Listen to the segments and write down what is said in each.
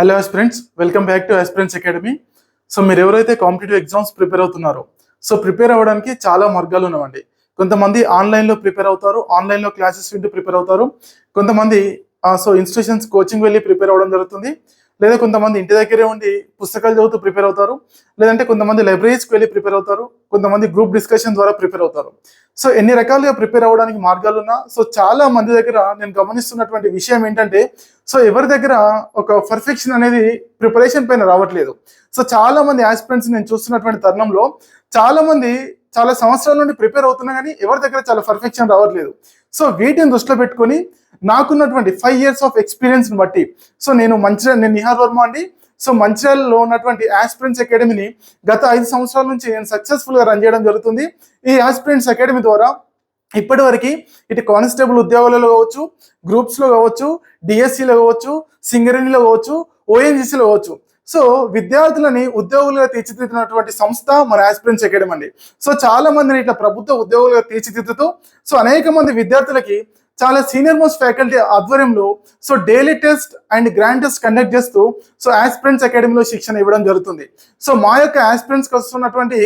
Hello aspirants welcome back to aspirants academy so మీరు ఎవరైతే competitive exams prepare అవుతున్నారో so prepare అవ్వడానికి చాలా మార్గాలు ఉన్నాయండి కొంతమంది ఆన్లైన్లో ప్రిపేర్ అవుతారు ఆన్లైన్లో క్లాసెస్ వింటూ ప్రిపేర్ అవుతారు. కొంతమంది సో ఇన్స్టిట్యూషన్స్ కోచింగ్ వెళ్ళి ప్రిపేర్ అవ్వడం జరుగుతుంది. లేదా కొంతమంది ఇంటి దగ్గరే ఉండి పుస్తకాలు చదువుతూ ప్రిపేర్ అవుతారు లేదంటే కొంతమంది లైబ్రరీస్కి వెళ్ళి ప్రిపేర్ అవుతారు కొంతమంది గ్రూప్ డిస్కషన్ ద్వారా ప్రిపేర్ అవుతారు. సో ఎన్ని రకాలుగా ప్రిపేర్ అవ్వడానికి మార్గాలు ఉన్నా సో చాలా మంది దగ్గర నేను గమనిస్తున్నటువంటి విషయం ఏంటంటే సో ఎవరి దగ్గర ఒక పర్ఫెక్షన్ అనేది ప్రిపరేషన్ పైన రావట్లేదు. సో చాలా మంది ఆస్పిరెంట్స్ నేను చూస్తున్నటువంటి తరుణంలో చాలా మంది చాలా సంవత్సరాల నుండి ప్రిపేర్ అవుతున్నా కానీ ఎవరి దగ్గర చాలా పర్ఫెక్షన్ రావట్లేదు. సో వీటిని దృష్టిలో పెట్టుకొని నాకున్నటువంటి ఫైవ్ ఇయర్స్ ఆఫ్ ఎక్స్పీరియన్స్ని బట్టి సో నేను మంచిర్యాల నేను నిహార్ వర్మ అండి. సో మంచిర్యాలలో ఉన్నటువంటి ఆస్పిరెంట్స్ అకాడమీని గత ఐదు సంవత్సరాల నుంచి నేను సక్సెస్ఫుల్గా రన్ చేయడం జరుగుతుంది. ఈ ఆస్పిరెంట్స్ అకాడమీ ద్వారా ఇప్పటివరకు ఇటు కానిస్టేబుల్ ఉద్యోగాలలో కావచ్చు గ్రూప్స్లో కావచ్చు డిఎస్సిలో కావచ్చు సింగరేణిలో కావచ్చు ఓఎన్జిసిలో కావచ్చు సో విద్యార్థులని ఉద్యోగులుగా తీర్చిదిద్దినటువంటి సంస్థ మన ఆస్పిరెంట్స్ అకాడమీ అండి. సో చాలా మందిని ఇట్లా ప్రభుత్వ ఉద్యోగులుగా తీర్చిదిద్దుతూ సో అనేక మంది విద్యార్థులకి చాలా సీనియర్ మోస్ట్ ఫ్యాకల్టీ ఆధ్వర్యంలో so daily test and grand test conduct చేస్తూ సో ఆస్పిరెంట్స్ అకాడమీలో శిక్షణ ఇవ్వడం జరుగుతుంది. సో మా యొక్క ఆస్పిరెంట్స్కి వస్తున్నటువంటి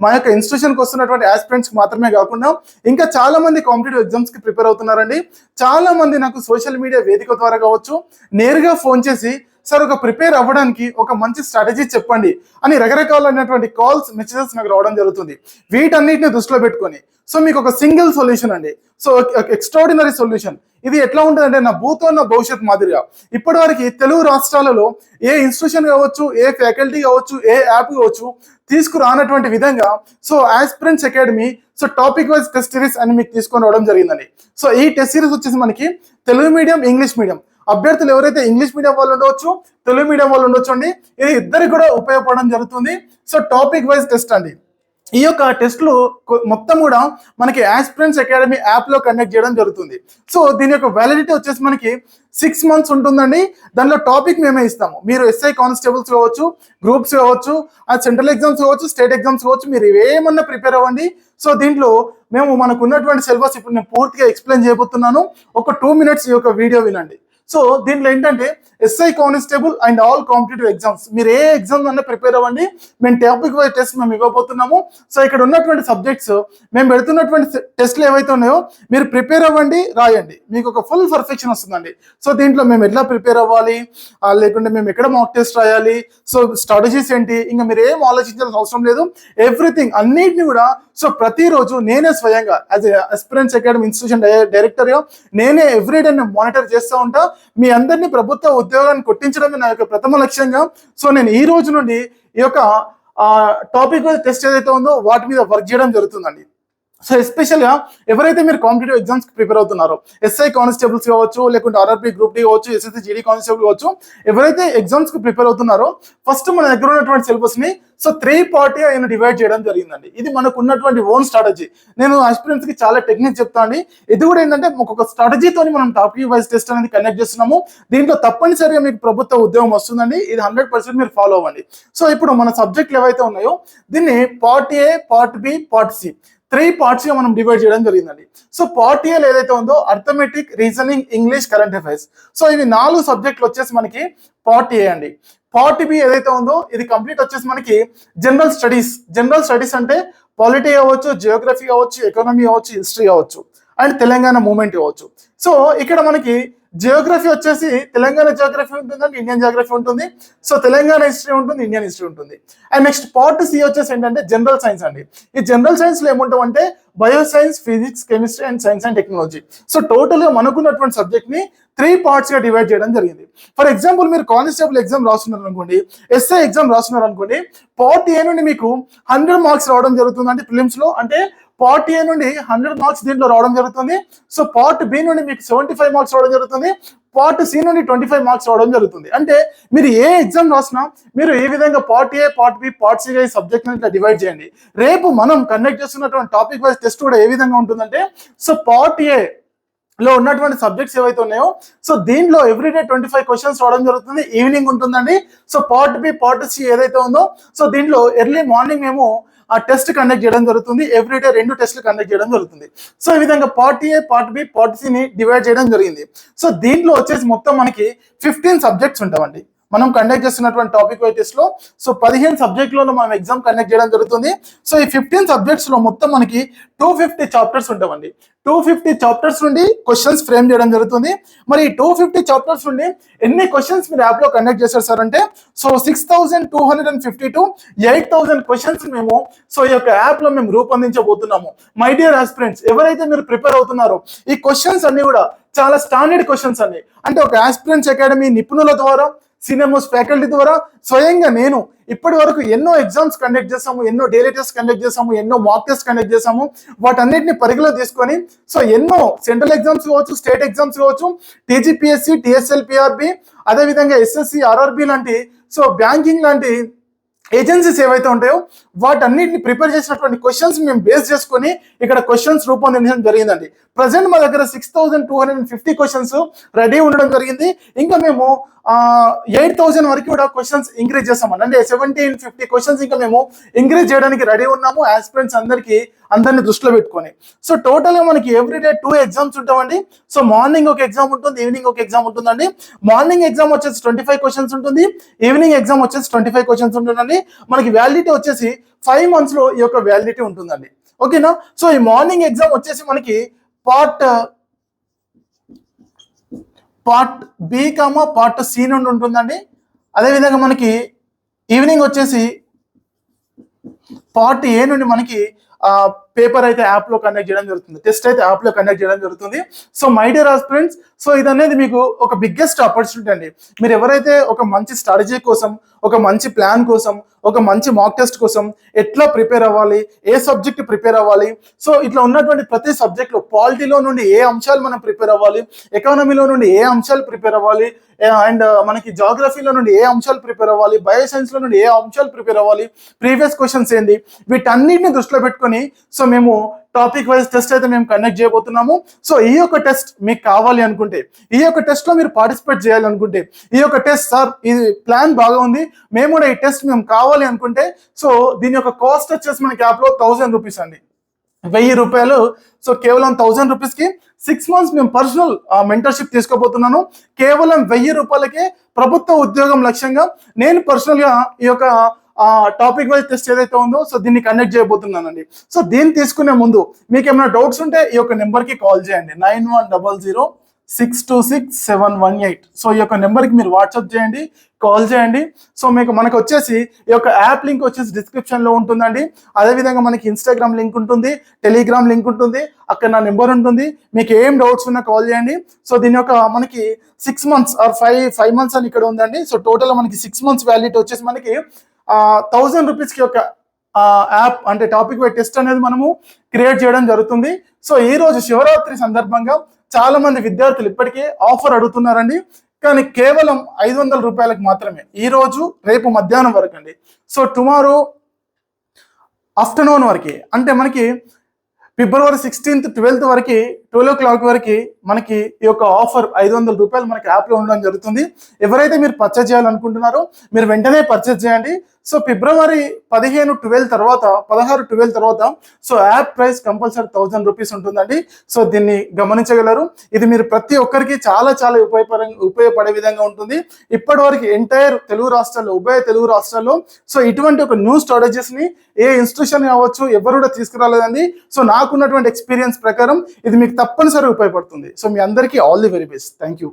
మా యొక్క ఇన్స్టిట్యూషన్కి వస్తున్నటువంటి ఆస్పిరెంట్స్కి మాత్రమే కాకుండా ఇంకా చాలా మంది కాంపిటేటివ్ ఎగ్జామ్స్కి ప్రిపేర్ అవుతున్నారండి. చాలా మంది నాకు సోషల్ మీడియా వేదిక ద్వారా కావచ్చు నేరుగా ఫోన్ చేసి సార్ ఒక ప్రిపేర్ అవ్వడానికి ఒక మంచి స్ట్రాటజీ చెప్పండి అని రకరకాలైనటువంటి కాల్స్ మెసేజెస్ నాకు రావడం జరుగుతుంది. వీటన్నిటిని దృష్టిలో పెట్టుకొని. సో మీకు ఒక సింగిల్ సొల్యూషన్ అండి. సో ఎక్స్ట్రాడినరీ సొల్యూషన్ ఇది ఎట్లా ఉంటుందంటే నా భూతో నా భవిష్యత్ మాదిరిగా. ఇప్పటి వరకు తెలుగు రాష్ట్రాలలో ఏ ఇన్స్టిట్యూషన్ కావచ్చు ఏ ఫ్యాకల్టీ కావచ్చు ఏ యాప్ కావచ్చు తీసుకురానటువంటి విధంగా so aspirants academy so topic wise test series అని మీకు తీసుకొని రావడం జరిగిందండి. సో ఈ టెస్ట్ సిరీస్ వచ్చేసి మనకి తెలుగు మీడియం ఇంగ్లీష్ మీడియం. అభ్యర్థులు ఎవరైతే ఇంగ్లీష్ మీడియం వాళ్ళు ఉండవచ్చు తెలుగు మీడియం వాళ్ళు ఉండొచ్చు అండి. ఇది ఇద్దరికి కూడా ఉపయోగపడడం జరుగుతుంది. సో టాపిక్ వైజ్ టెస్ట్ అండి. ఈ యొక్క టెస్ట్లు మొత్తం కూడా మనకి ఆస్పిరెంట్స్ అకాడమీ యాప్లో కండక్ట్ చేయడం జరుగుతుంది. సో దీని యొక్క వ్యాలిడిటీ వచ్చేసి మనకి సిక్స్ మంత్స్ ఉంటుందండి. దానిలో టాపిక్ మేమే ఇస్తాము. మీరు ఎస్ఐ కానిస్టేబుల్స్ కావచ్చు గ్రూప్స్ కావచ్చు ఆ సెంట్రల్ ఎగ్జామ్స్ కావచ్చు స్టేట్ ఎగ్జామ్స్ కావచ్చు మీరు ఏమన్నా ప్రిపేర్ అవ్వండి సో దీంట్లో మేము మనకు ఉన్నటువంటి సిలబస్ ఇప్పుడు నేను పూర్తిగా ఎక్స్ప్లెయిన్ చేయబోతున్నాను. ఒక టూ మినిట్స్ ఈ యొక్క వీడియో వినండి. సో దీంట్లో ఏంటంటే SI constable and all competitive exams మీరు ఏ ఎగ్జామ్ అన్నా ప్రిపేర్ అవ్వండి. మేము టాపిక్ వైజ్ టెస్ట్ మేము ఇవ్వబోతున్నాము. సో ఇక్కడ ఉన్నటువంటి సబ్జెక్ట్స్ మేము పెడుతున్నటువంటి టెస్ట్లు ఏవైతే ఉన్నాయో మీరు ప్రిపేర్ అవ్వండి రాయండి. మీకు ఒక ఫుల్ పర్ఫెక్షన్ వస్తుందండి. సో దీంట్లో మేము ఎట్లా ప్రిపేర్ అవ్వాలి? లేకుంటే మేము ఎక్కడ మాక్ టెస్ట్ రాయాలి? సో స్ట్రాటజీస్ ఏంటి? ఇంకా మీరు ఏం ఆలోచించాల్సిన అవసరం లేదు. ఎవ్రీథింగ్ అన్నిటిని కూడా సో ప్రతిరోజు నేనే స్వయంగా యాజ్ ఎస్పిరెన్స్ అకాడమీ ఇన్స్టిట్యూషన్ డైరెక్టర్గా నేనే ఎవ్రీడే మానిటర్ చేస్తూ ఉంటా. మీ అందరినీ ప్రభుత్వ ఉద్యోగాన్ని కొట్టించడమే నా యొక్క ప్రథమ లక్ష్యంగా. సో నేను ఈ రోజు నుండి ఈ యొక్క టాపిక్ టెస్ట్ ఏదైతే ఉందో వాటి మీద వర్క్ చేయడం జరుగుతుందండి. సో ఎస్పెషల్గా ఎవరైతే మీరు కాంపిటేటివ్ ఎగ్జామ్స్కి ప్రిపేర్ అవుతున్నారో ఎస్ఐ కానిస్టేబుల్స్ కావచ్చు లేకుంటే ఆర్ఆర్పీ గ్రూప్ డి కావచ్చు ఎస్ఎస్సి జీడీ కానిస్టేబుల్ కావచ్చు ఎవరైతే ఎగ్జామ్స్కి ప్రిపేర్ అవుతున్నారో ఫస్ట్ మన దగ్గర ఉన్నటువంటి సిలబస్ని సో త్రీ పార్టీ ఆయన డివైడ్ చేయడం జరిగిందండి. ఇది మనకు ఉన్నటువంటి ఓన్ స్ట్రాటజీ నేను ఆస్పిరెంట్స్కి చాలా టెక్నిక్ చెప్తా అండి. ఇది కూడా ఏంటంటే ఒక స్ట్రాటజీతో మనం టాపిక్ వైజ్ టెస్ట్ అనేది కండక్ట్ చేస్తున్నాము. దీంట్లో తప్పనిసరిగా మీకు ప్రభుత్వ ఉద్యోగం వస్తుందండి. ఇది హండ్రెడ్ పర్సెంట్ మీరు ఫాలో అవ్వండి. సో ఇప్పుడు మన సబ్జెక్టులు ఏవైతే ఉన్నాయో దీన్ని part A part B part C three పార్ట్స్గా మనం డివైడ్ చేయడం జరిగిందండి. సో పార్ట్ ఏలో ఏదైతే ఉందో arithmetic reasoning English current affairs. So ఇవి నాలుగు సబ్జెక్టులు వచ్చేసి మనకి పార్ట్ ఏ అండి. పార్ట్ బి ఏదైతే ఉందో ఇది కంప్లీట్ వచ్చేసి మనకి జనరల్ స్టడీస్. జనరల్ స్టడీస్ అంటే పాలిటీ అవ్వచ్చు జియోగ్రఫీ అవ్వచ్చు ఎకానమీ అవ్వచ్చు హిస్టరీ అవ్వచ్చు. అండ్ తెలంగాణ మూమెంట్ ఇవ్వచ్చు. సో ఇక్కడ మనకి జియోగ్రఫీ వచ్చేసి తెలంగాణ జియోగ్రఫీ ఉంటుంది ఇండియన్ జియోగ్రఫీ ఉంటుంది. సో తెలంగాణ హిస్టరీ ఉంటుంది ఇండియన్ హిస్టరీ ఉంటుంది. అండ్ నెక్స్ట్ పార్ట్ సి వచ్చేసి ఏంటంటే జనరల్ సైన్స్ అండి. ఈ జనరల్ సైన్స్లో ఏముంటామంటే bio science physics chemistry and science and technology so టోటల్గా మనకున్నటువంటి సబ్జెక్ట్ని త్రీ పార్ట్స్గా డివైడ్ చేయడం జరిగింది. ఫర్ ఎగ్జాంపుల్ మీరు కానిస్టేబుల్ ఎగ్జామ్ రాస్తున్నారు అనుకోండి ఎస్ఐ ఎగ్జామ్ రాస్తున్నారు అనుకోండి పార్ట్ ఏ నుండి మీకు హండ్రెడ్ మార్క్స్ రావడం జరుగుతుంది అంటే ప్రిలిమ్స్లో. అంటే పార్ట్ ఏ నుండి హండ్రెడ్ మార్క్స్ దీంట్లో రావడం జరుగుతుంది. సో పార్ట్ బి నుండి మీకు సెవెంటీ ఫైవ్ మార్క్స్ రావడం జరుగుతుంది. పార్ట్ సి నుండి ట్వంటీ ఫైవ్ మార్క్స్ రావడం జరుగుతుంది. అంటే మీరు ఏ ఎగ్జామ్ రాసినా మీరు ఏ విధంగా part A part B part C ఈ సబ్జెక్ట్ ఇట్లా డివైడ్ చేయండి. రేపు మనం కండక్ట్ చేస్తున్నటువంటి టాపిక్ వైజ్ టెస్ట్ కూడా ఏ విధంగా ఉంటుందంటే సో పార్ట్ ఏ లో ఉన్నటువంటి సబ్జెక్ట్స్ ఏవైతే ఉన్నాయో సో దీంట్లో ఎవ్రీడే ట్వంటీ ఫైవ్ క్వశ్చన్స్ రావడం జరుగుతుంది. ఈవినింగ్ ఉంటుందండి. So part B part C ఏదైతే ఉందో సో దీంట్లో ఎర్లీ మార్నింగ్ మేము ఆ టెస్ట్ కండక్ట్ చేయడం జరుగుతుంది. ఎవ్రీడే రెండు టెస్ట్లు కండక్ట్ చేయడం జరుగుతుంది. సో ఈ విధంగా part A part B part సిని డివైడ్ చేయడం జరిగింది. సో దీంట్లో వచ్చేసి మొత్తం మనకి ఫిఫ్టీన్ సబ్జెక్ట్స్ ఉంటామండి. మనం కండక్ట్ చేస్తున్నటువంటి టాపిక్ వైటిస్లో సో పదిహేను సబ్జెక్టులో మనం ఎగ్జామ్ కండక్ట్ చేయడం జరుగుతుంది. సో ఈ ఫిఫ్టీన్ సబ్జెక్ట్స్లో మొత్తం మనకి టూ ఫిఫ్టీ చాప్టర్స్ ఉంటామండి టూ ఫిఫ్టీ చాప్టర్స్ నుండి క్వశ్చన్స్ ఫ్రేమ్ చేయడం జరుగుతుంది. మరి టూ ఫిఫ్టీ చాప్టర్స్ నుండి ఎన్ని క్వశ్చన్స్ మీరు యాప్లో కండక్ట్ చేశారు సార్ అంటే so six thousand two hundred and fifty to eight thousand questions మేము సో ఈ యొక్క యాప్లో మేము రూపొందించబోతున్నాము. మై డియర్ ఆస్పిరెంట్స్ ఎవరైతే మీరు ప్రిపేర్ అవుతున్నారో ఈ క్వశ్చన్స్ అన్ని కూడా చాలా స్టాండర్డ్ క్వశ్చన్స్ అన్ని అంటే ఒక ఆస్పిరెంట్స్ అకాడమీ నిపుణుల ద్వారా సినిమోస్ ఫ్యాకల్టీ ద్వారా స్వయంగా నేను ఇప్పటి వరకు ఎన్నో ఎగ్జామ్స్ కండక్ట్ చేసాము ఎన్నో డైలీ టెస్ట్ కండక్ట్ చేసాము ఎన్నో మాక్ టెస్ట్ కండక్ట్ చేసాము వాటన్నిటిని పరిగణలో తీసుకొని సో ఎన్నో సెంట్రల్ ఎగ్జామ్స్ కావచ్చు స్టేట్ ఎగ్జామ్స్ కావచ్చు టీజీపీఎస్సి టీఎస్ఎల్పిఆర్బి అదేవిధంగా ఎస్ఎస్సి ఆర్ఆర్బి లాంటి సో బ్యాంకింగ్ లాంటి ఏజెన్సీస్ ఏవైతే ఉంటాయో వాటన్నిటిని ప్రిపేర్ చేసినటువంటి క్వశ్చన్స్ మేము బేస్ చేసుకొని ఇక్కడ క్వశ్చన్స్ రూపొందించడం జరిగిందండి. ప్రజెంట్ మా దగ్గర six thousand two hundred and fifty questions ready ఉండడం జరిగింది. ఇంకా మేము ఎయిట్ థౌసండ్ వరకు కూడా క్వశ్చన్స్ ఇంక్రీజ్ చేస్తామండి అంటే సెవెంటీన్ ఫిఫ్టీ క్వశ్చన్స్ ఇంకా మేము ఇంక్రీజ్ చేయడానికి రెడీ ఉన్నాము. ఆస్పిరెంట్స్ అందరికీ అందరిని దృష్టిలో పెట్టుకొని. సో టోటల్గా మనకి ఎవ్రీడే టూ ఎగ్జామ్స్ ఉంటామండి. సో మార్నింగ్ ఒక ఎగ్జామ్ ఉంటుంది ఈవినింగ్ ఒక ఎగ్జామ్ ఉంటుందండి. మార్నింగ్ ఎగ్జామ్ వచ్చేసి ట్వంటీ ఫైవ్ క్వశ్చన్స్ ఉంటుంది. ఈవినింగ్ ఎగ్జామ్ వచ్చేసి ట్వంటీ ఫైవ్ క్వశ్చన్స్ ఉంటుందండి. మనకి వ్యాలిడిటీ వచ్చేసి ఫైవ్ మంత్స్లో ఈ యొక్క వ్యాలిడిటీ ఉంటుందండి. ఓకేనా సో ఈ మార్నింగ్ ఎగ్జామ్ వచ్చేసి మనకి part part B comma part C నుండి ఉంటుందండి. అదేవిధంగా మనకి ఈవినింగ్ వచ్చేసి పార్ట్ ఏ నుండి మనకి పేపర్ అయితే యాప్లో కనెక్ట్ చేయడం జరుగుతుంది. టెస్ట్ అయితే యాప్లో కనెక్ట్ చేయడం జరుగుతుంది. So my dear friends so ఇది అనేది మీకు ఒక బిగ్గెస్ట్ ఆపర్చునిటీ అండి. మీరు ఎవరైతే ఒక మంచి స్ట్రాటజీ కోసం ఒక మంచి ప్లాన్ కోసం ఒక మంచి మాక్ టెస్ట్ కోసం ఎట్లా ప్రిపేర్ అవ్వాలి ఏ సబ్జెక్ట్ ప్రిపేర్ అవ్వాలి సో ఇట్లా ఉన్నటువంటి ప్రతి సబ్జెక్ట్లో పాలిటీలో నుండి ఏ అంశాలు మనం ప్రిపేర్ అవ్వాలి ఎకానమీలో నుండి ఏ అంశాలు ప్రిపేర్ అవ్వాలి అండ్ uh, మనకి జాగ్రఫీలో నుండి ఏ అంశాలు ప్రిపేర్ అవ్వాలి? బయో నుండి ఏ అంశాలు ప్రిపేర్ అవ్వాలి? ప్రీవియస్ క్వశ్చన్స్ ఏంటి వీటన్నిటిని దృష్టిలో పెట్టుకొని సో మేము టాపిక్ వైజ్ టెస్ట్ అయితే మేము కండక్ట్ చేయబోతున్నాము. సో ఈ యొక్క టెస్ట్ మీకు కావాలి అనుకుంటే ఈ యొక్క టెస్ట్లో మీరు పార్టిసిపేట్ చేయాలనుకుంటే ఈ యొక్క టెస్ట్ సార్ ఇది ప్లాన్ బాగా ఉంది. మేము కూడా ఈ టెస్ట్ మేము కావాలి అనుకుంటే సో దీని యొక్క కాస్ట్ వచ్చేసి మనకి యాప్లో థౌసండ్ రూపీస్ అండి. వెయ్యి రూపాయలు. సో కేవలం థౌసండ్ రూపీస్కి సిక్స్ మంత్స్ మేము పర్సనల్ మెంటర్షిప్ తీసుకోబోతున్నాను. కేవలం వెయ్యి రూపాయలకే ప్రభుత్వ ఉద్యోగం లక్ష్యంగా నేను పర్సనల్గా ఈ యొక్క టాపిక్ వైజ్ టెస్ట్ ఏదైతే ఉందో సో దీన్ని కండక్ట్ చేయబోతున్నానండి. సో దీన్ని తీసుకునే ముందు మీకు ఏమైనా డౌట్స్ ఉంటే ఈ యొక్క నెంబర్కి కాల్ చేయండి. Nine one double zero six two six seven one eight so ఈ యొక్క నెంబర్కి మీరు వాట్సాప్ చేయండి కాల్ చేయండి. సో మీకు మనకు వచ్చేసి ఈ యొక్క యాప్ లింక్ వచ్చేసి డిస్క్రిప్షన్లో ఉంటుందండి. అదేవిధంగా మనకి ఇన్స్టాగ్రామ్ లింక్ ఉంటుంది టెలిగ్రామ్ లింక్ ఉంటుంది అక్కడ నా నెంబర్ ఉంటుంది. మీకు ఏం డౌట్స్ ఉన్నా కాల్ చేయండి. సో దీని యొక్క మనకి six months or five five months అని ఇక్కడ ఉందండి. సో టోటల్ మనకి సిక్స్ మంత్స్ వ్యాలిడిటీ వచ్చేసి మనకి థౌజండ్ రూపీస్కి యొక్క యాప్ అంటే టాపిక్ వై టెస్ట్ అనేది మనము క్రియేట్ చేయడం జరుగుతుంది. సో ఈ రోజు శివరాత్రి సందర్భంగా చాలా మంది విద్యార్థులు ఇప్పటికే ఆఫర్ అడుగుతున్నారండి. కానీ కేవలం ఐదు వందల రూపాయలకు మాత్రమే. ఈ రోజు రేపు మధ్యాహ్నం వరకు అండి. సో టుమారో ఆఫ్టర్నూన్ వరకు. అంటే మనకి ఫిబ్రవరి సిక్స్టీన్త్ ట్వెల్త్ వరకు ట్వెల్వ్ ఓ క్లాక్ వరకు మనకి ఈ యొక్క ఆఫర్ ఐదు వందల రూపాయలు మనకి యాప్లో ఉండడం జరుగుతుంది. ఎవరైతే మీరు పర్చేజ్ చేయాలనుకుంటున్నారో మీరు వెంటనే పర్చేజ్ చేయండి. సో ఫిబ్రవరి పదిహేను ట్వెల్వ్ తర్వాత పదహారు ట్వెల్వ్ తర్వాత so app price compulsory thousand rupees ఉంటుందండి. సో దీన్ని గమనించగలరు. ఇది మీరు ప్రతి ఒక్కరికి చాలా చాలా ఉపయోగపర ఉపయోగపడే విధంగా ఉంటుంది. ఇప్పటి వరకు ఎంటైర్ తెలుగు రాష్ట్రాల్లో ఉభయ తెలుగు రాష్ట్రాల్లో సో ఇటువంటి ఒక న్యూ స్ట్రాటజీస్ని ఏ ఇన్స్టిట్యూషన్ కావచ్చు ఎవరు కూడా తీసుకురాలేదండి. సో నాకున్నటువంటి ఎక్స్పీరియన్స్ ప్రకారం ఇది మీకు తప్పనిసరిగా ఉపయోగపడుతుంది. సో మీ అందరికీ all the very best. Thank you